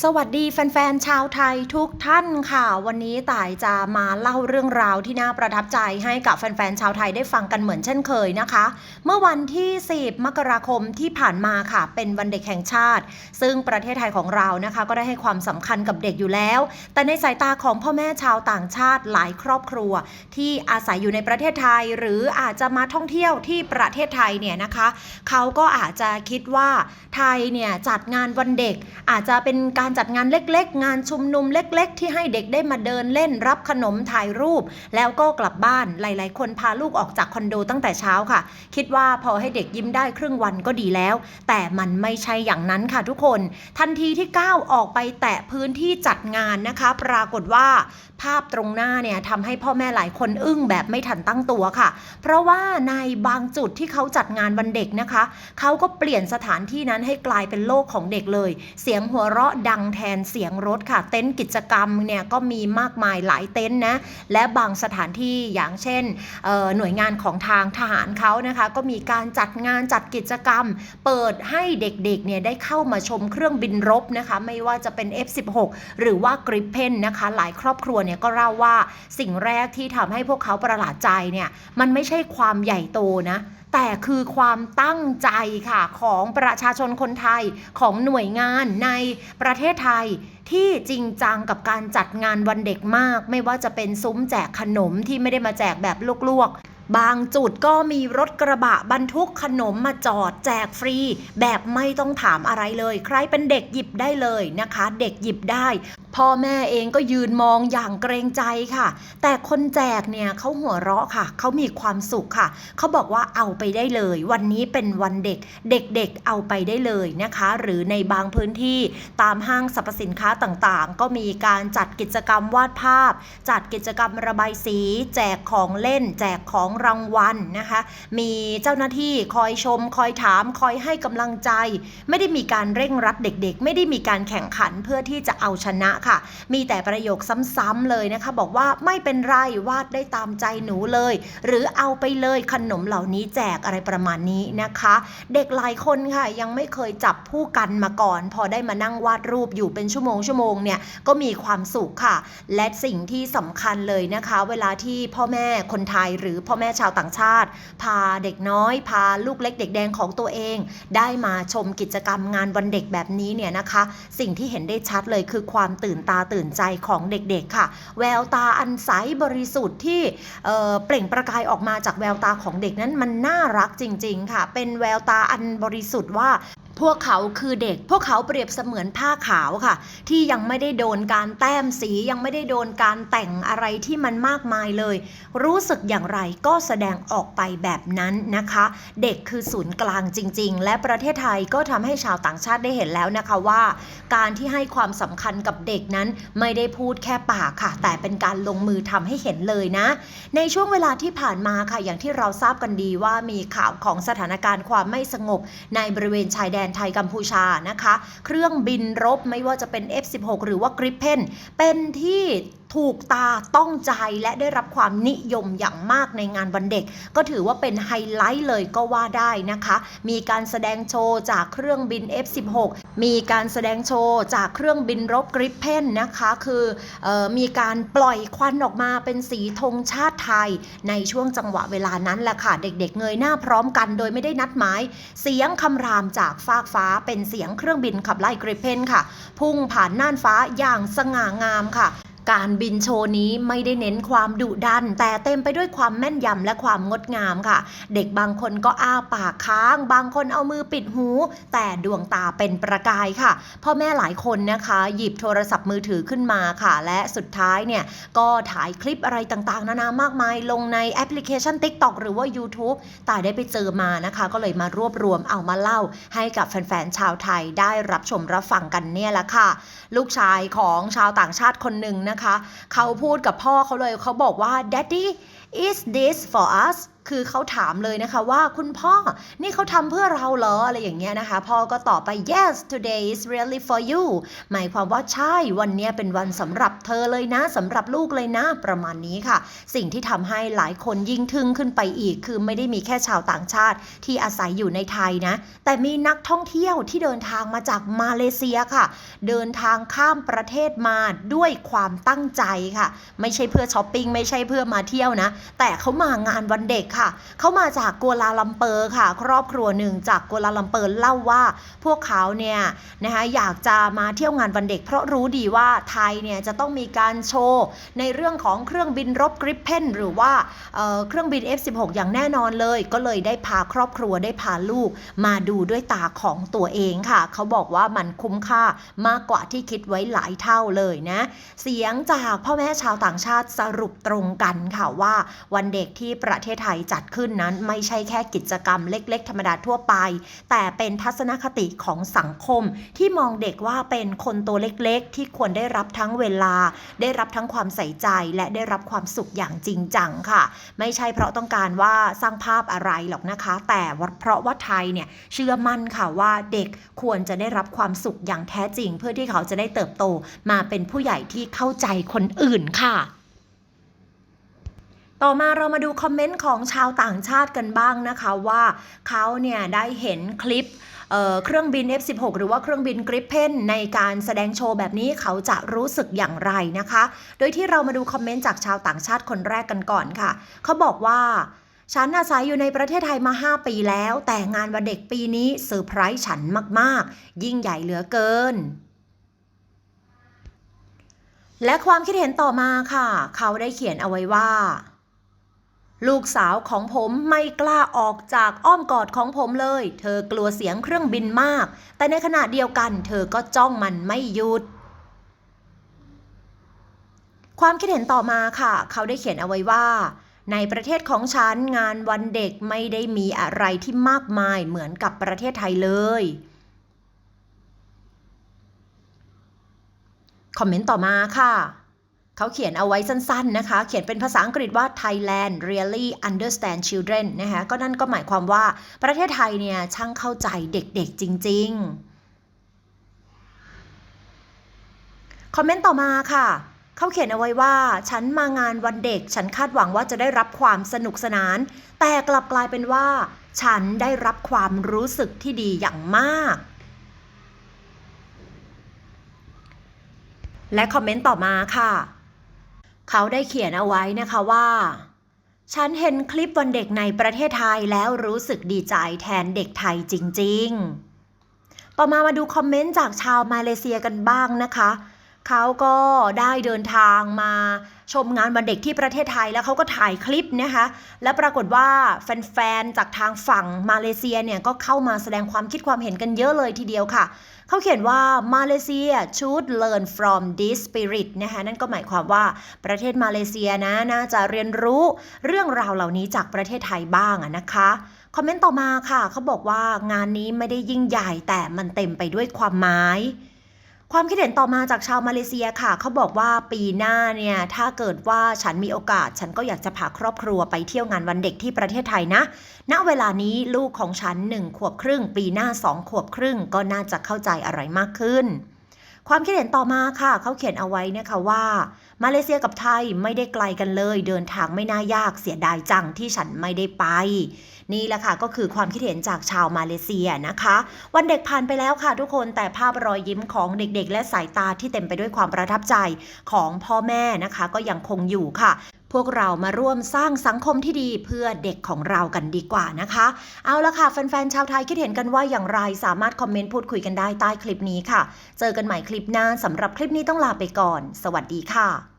สวัสดีแฟนๆ ชาวไทยทุกท่านค่ะ วันนี้ต่ายจะมาเล่าเรื่องราวที่น่าประทับใจให้กับแฟนๆ ชาวไทยได้ฟังกันเหมือนเช่นเคยนะคะ เมื่อวันที่ 10 มกราคมที่ผ่านมาค่ะ เป็นวันเด็กแห่งชาติ ซึ่งประเทศไทยของเรานะคะ ก็ได้ให้ความสำคัญกับเด็กอยู่แล้ว แต่ในสายตาของพ่อแม่ชาวต่างชาติหลายครอบครัว ที่อาศัยอยู่ในประเทศไทย หรืออาจจะมาท่องเที่ยวที่ประเทศไทยเนี่ยนะคะ เขาก็อาจจะคิดว่าไทยเนี่ยจัดงานวันเด็กอาจจะเป็นการการจัดงานเล็กๆ งานชุมนุมเล็ก ๆ ที่ให้เด็กได้มาเดินเล่นรับขนมถ่ายรูป แล้วก็กลับบ้านหลาย ๆ คนพาลูกออกจากคอนโดตั้งแต่เช้าค่ะ คิดว่าพอให้เด็กยิ้มได้ครึ่งวันก็ดีแล้ว แต่มันไม่ใช่อย่างนั้นค่ะทุกคน ทันทีที่ก้าวออกไปแตะพื้นที่จัดงานนะคะ ปรากฏว่า ภาพตรงหน้าเนี่ยทำให้พ่อแม่หลายคนอึ้งแบบไม่ทันตั้งตัวค่ะ เพราะว่าในบางจุดที่เขาจัดงานวันเด็กนะคะ เขาก็เปลี่ยนสถานที่นั้นให้กลายเป็นโลกของเด็กเลย เสียงหัวเราะดังแทนเสียงรถค่ะ เต็นท์กิจกรรมเนี่ยก็มีมากมายหลายเต็นท์นะ และบางสถานที่อย่างเช่น หน่วยงานของทางทหารเขานะคะ ก็มีการจัดงานจัดกิจกรรม เปิดให้เด็กๆเนี่ยได้เข้ามาชมเครื่องบินรบนะคะ ไม่ว่าจะเป็น F16 หรือว่ากริปเพนนะคะ หลายครอบครัวเนี่ยก็เล่าว่าสิ่งแรกที่ทำให้พวกเขาประหลาดใจเนี่ยมันไม่ใช่ความใหญ่โตนะแต่คือความตั้งใจค่ะของประชาชนคนไทยของหน่วยงานในประเทศไทยที่จริงจังกับการจัดงานวันเด็กมาก ไม่ว่าจะเป็นซุ้มแจกขนมที่ไม่ได้มาแจกแบบลวกๆบางจุดก็มีรถกระบะบรรทุกขนมมาจอดแจกฟรี แบบไม่ต้องถามอะไรเลย ใครเป็นเด็กหยิบได้เลยนะคะ เด็กหยิบได้ พ่อแม่เองก็ยืนมองอย่างเกรงใจค่ะ แต่คนแจกเนี่ยเขาหัวเราะค่ะ เขามีความสุขค่ะ เขาบอกว่าเอาไปได้เลย วันนี้เป็นวันเด็ก เด็กๆเอาไปได้เลยนะคะ หรือในบางพื้นที่ตามห้างสรรพสินค้าต่างๆ ก็มีการจัดกิจกรรมวาดภาพ จัดกิจกรรมระบายสี แจกของเล่น แจกของรางวัลนะคะ มีเจ้าหน้าที่คอยชม คอยถาม คอยให้กำลังใจ ไม่ได้มีการเร่งรัดเด็ก ๆ ไม่ได้มีการแข่งขันเพื่อที่จะเอาชนะค่ะ มีแต่ประโยคซ้ำๆเลยนะคะ บอกว่าไม่เป็นไรวาดได้ตามใจหนูเลย หรือเอาไปเลยขนมเหล่านี้แจกอะไรประมาณนี้นะคะ เด็กหลายคนค่ะยังไม่เคยจับผู้กันมาก่อน พอได้มานั่งวาดรูปอยู่เป็นชั่วโมงชั่วโมงเนี่ยก็มีความสุขค่ะ และสิ่งที่สำคัญเลยนะคะ เวลาที่พ่อแม่คนไทยหรือพ่อแม่ชาวต่างชาติ พาเด็กน้อย พาลูกเล็กเด็กแดงของตัวเอง ได้มาชมกิจกรรมงานวันเด็กแบบนี้เนี่ยนะคะ สิ่งที่เห็นได้ชัดเลยคือความตื่นตาตื่นใจของเด็กๆค่ะ แววตาอันใสบริสุทธิ์ที่เเปล่งประกายออกมาจากแววตาของเด็กนั้นมันน่ารักจริง ๆ ค่ะ เป็นแววตาอันบริสุทธิ์ว่า พวกเขาคือเด็ก พวกเขาเปรียบเสมือนผ้าขาวค่ะ ที่ยังไม่ได้โดนการแต้มสียังไม่ได้โดนการแต่งอะไรที่มันมากมายเลย รู้สึกอย่างไรก็แสดงออกไปแบบนั้นนะคะ เด็กคือศูนย์กลางจริง ๆ และประเทศไทยก็ทำให้ชาวต่างชาติได้เห็นแล้วนะคะว่า การที่ให้ความสำคัญกับเด็กนั้นไม่ได้พูดแค่ปากค่ะ แต่เป็นการลงมือทำให้เห็นเลยนะ ในช่วงเวลาที่ผ่านมาค่ะอย่างที่เราทราบกันดีว่ามีข่าวของสถานการณ์ความไม่สงบในบริเวณชายแดนไทยกัมพูชานะคะ เครื่องบินรบไม่ว่าจะเป็น F16 หรือว่ากริปเพนเป็นที่ ถูกตาต้องใจและได้รับความนิยมอย่างมากในงานวันเด็ก ก็ถือว่าเป็นไฮไลท์เลยก็ว่าได้นะคะ มีการแสดงโชว์จากเครื่องบิน F16 มีการแสดงโชว์จากเครื่องบินรบกริปเพนนะคะคือออมีการปล่อยควันออกมาเป็นสีธงชาติไทย ในช่วงจังหวะเวลานั้นแหละค่ะ เด็กๆเงยหน้าพร้อมกันโดยไม่ได้นัดหมาย เสียงคำรามจากฟากฟ้าเป็นเสียงเครื่องบินขับไล่กริปเพนค่ะ พุ่งผ่านน่านฟ้าอย่างสง่างามค่ะ การบินโชว์นี้ไม่ได้เน้นความดุดัน แต่เต็มไปด้วยความแม่นยำและความงดงามค่ะ เด็กบางคนก็อ้าปากค้าง บางคนเอามือปิดหู แต่ดวงตาเป็นประกายค่ะพ่อแม่หลายคนนะคะ หยิบโทรศัพท์มือถือขึ้นมาค่ะ และสุดท้ายเนี่ย ก็ถ่ายคลิปอะไรต่างๆ นานามากมาย ลงในแอปพลิเคชัน TikTok หรือว่า YouTube แต่ได้ไปเจอมานะคะ ก็เลยมารวบรวมเอามาเล่า ให้กับแฟนๆชาวไทยได้รับชมรับฟังกันเนี่ยแหละค่ะ ลูกชายของชาวต่างชาติคนหนึ่งนะคะ เขาพูดกับพ่อเขาเลยเขาบอกว่า daddy is this for us คือเขาถามเลยนะคะว่าคุณพ่อนี่เขาทำเพื่อเราเหรออะไรอย่างเงี้ยนะคะ พ่อก็ตอบไป yes today is really for you หมายความว่าใช่วันเนี้ยเป็นวันสำหรับเธอเลยนะสำหรับลูกเลยนะประมาณนี้ค่ะ สิ่งที่ทำให้หลายคนยิ่งทึ่งขึ้นไปอีก คือไม่ได้มีแค่ชาวต่างชาติที่อาศัยอยู่ในไทยนะ แต่มีนักท่องเที่ยวที่เดินทางมาจากมาเลเซียค่ะ เดินทางข้ามประเทศมาด้วยความตั้งใจค่ะ ไม่ใช่เพื่อช้อปปิ้งไม่ใช่เพื่อมาเที่ยวนะ แต่เขามางานวันเด็กค่ะ เขามาจากกัวลาลัมเปอร์ค่ะ ครอบครัวหนึ่งจากกัวลาลัมเปอร์เล่าว่า พวกเขาเนี่ยนะคะอยากจะมาเที่ยวงานวันเด็ก เพราะรู้ดีว่าไทยเนี่ยจะต้องมีการโชว์ในเรื่องของเครื่องบินรบกริปเพนหรือว่าเเครื่องบิน F16 อย่างแน่นอนเลย ก็เลยได้พาครอบครัวได้พาลูก มาดูด้วยตาของตัวเองค่ะ เขาบอกว่ามันคุ้มค่ามากกว่าที่คิดไว้หลายเท่าเลยนะ เสียงจากพ่อแม่ชาวต่างชาติสรุปตรงกันค่ะว่าวันเด็กที่ประเทศไทยจัดขึ้นนั้นไม่ใช่แค่กิจกรรมเล็ก ๆ ธรรมดาทั่วไป แต่เป็นทัศนคติของสังคมที่มองเด็กว่าเป็นคนตัวเล็กๆ ที่ควรได้รับทั้งเวลา ได้รับทั้งความใส่ใจและได้รับความสุขอย่างจริงจังค่ะ ไม่ใช่เพราะต้องการว่าสร้างภาพอะไรหรอกนะคะ แต่ว่าเพราะว่าไทยเนี่ยเชื่อมั่นค่ะว่าเด็กควรจะได้รับความสุขอย่างแท้จริง เพื่อที่เขาจะได้เติบโตมาเป็นผู้ใหญ่ที่เข้าใจคนอื่นค่ะ ต่อมาเรามาดูคอมเมนต์ของชาวต่างชาติกันบ้างนะคะว่าเขาเนี่ยได้เห็นคลิปเเครื่องบิน F16 หรือว่าเครื่องบิน Gripen ในการแสดงโชว์แบบนี้เขาจะรู้สึกอย่างไรนะคะ โดยที่เรามาดูคอมเมนต์จากชาวต่างชาติคนแรกกันก่อนค่ะ เขาบอกว่าฉันอาศัยอยู่ในประเทศไทยมา 5 ปีแล้ว แต่งานวันเด็กปีนี้เซอร์ไพรส์ฉันมาก ๆ ยิ่งใหญ่เหลือเกิน และความคิดเห็นต่อมาค่ะ เขาได้เขียนเอาไว้ว่า ลูกสาวของผมไม่กล้าออกจากอ้อมกอดของผมเลย เธอกลัวเสียงเครื่องบินมาก แต่ในขณะเดียวกัน เธอก็จ้องมันไม่หยุด ความคิดเห็นต่อมาค่ะ เขาได้เขียนเอาไว้ว่า ในประเทศของฉันงานวันเด็กไม่ได้มีอะไรที่มากมายเหมือนกับประเทศไทยเลยคอมเมนต์ต่อมาค่ะ เขาเขียนเอาไว้สั้นๆนะคะ เขียนเป็นภาษาอังกฤษว่า Thailand really understand children นะคะก็นั่นก็หมายความว่าประเทศไทยเนี่ยช่างเข้าใจเด็กๆจริง ๆ คอมเมนต์ต่อมาค่ะ เขาเขียนเอาไว้ว่า ฉันมางานวันเด็ก ฉันคาดหวังว่าจะได้รับความสนุกสนาน แต่กลับกลายเป็นว่า ฉันได้รับความรู้สึกที่ดีอย่างมากและคอมเมนต์ต่อมาค่ะ เขาได้เขียนเอาไว้นะคะว่า ฉันเห็นคลิปวันเด็กในประเทศไทยแล้วรู้สึกดีใจแทนเด็กไทยจริง ๆ ต่อมามาดูคอมเมนต์จากชาวมาเลเซียกันบ้างนะคะ เขาก็ได้เดินทางมาชมงานวันเด็กที่ประเทศไทยแล้วเขาก็ถ่ายคลิปนะคะ และปรากฏว่าแฟนๆจากทางฝั่งมาเลเซียเนี่ยก็เข้ามาแสดงความคิดความเห็นกันเยอะเลยทีเดียวค่ะ เขาเขียนว่ามาเลเซีย should learn from this spirit นะคะนั่นก็หมายความว่าประเทศมาเลเซียนะน่าจะเรียนรู้เรื่องราวเหล่านี้จากประเทศไทยบ้างนะคะคอมเมนต์ต่อมาค่ะเขาบอกว่างานนี้ไม่ได้ยิ่งใหญ่แต่มันเต็มไปด้วยความหมาย ความคิดเห็นต่อมาจากชาวมาเลเซียค่ะ เขาบอกว่าปีหน้าเนี่ย ถ้าเกิดว่าฉันมีโอกาส ฉันก็อยากจะพาครอบครัวไปเที่ยวงานวันเด็กที่ประเทศไทยนะ ณ เวลานี้ลูกของฉันหนึ่งขวบครึ่ง ปีหน้าสองขวบครึ่งก็น่าจะเข้าใจอะไรมากขึ้น ความคิดเห็นต่อมาค่ะ เขาเขียนเอาไว้นะคะว่า มาเลเซียกับไทยไม่ได้ไกลกันเลย เดินทางไม่น่ายากเสียดายจังที่ฉันไม่ได้ไป นี่แหละค่ะก็คือความคิดเห็นจากชาวมาเลเซียนะคะ วันเด็กผ่านไปแล้วค่ะทุกคนแต่ภาพรอยยิ้มของเด็กๆ และสายตาที่เต็มไปด้วยความประทับใจของพ่อแม่นะคะ ก็ยังคงอยู่ค่ะ พวกเรามาร่วมสร้างสังคมที่ดีเพื่อเด็กของเรากันดีกว่านะคะ เอาละค่ะ แฟนๆ ชาวไทยคิดเห็นกันว่าอย่างไรสามารถคอมเมนต์พูดคุยกันได้ใต้คลิปนี้ค่ะ เจอกันใหม่คลิปหน้าสำหรับคลิปนี้ต้องลาไปก่อน สวัสดีค่ะ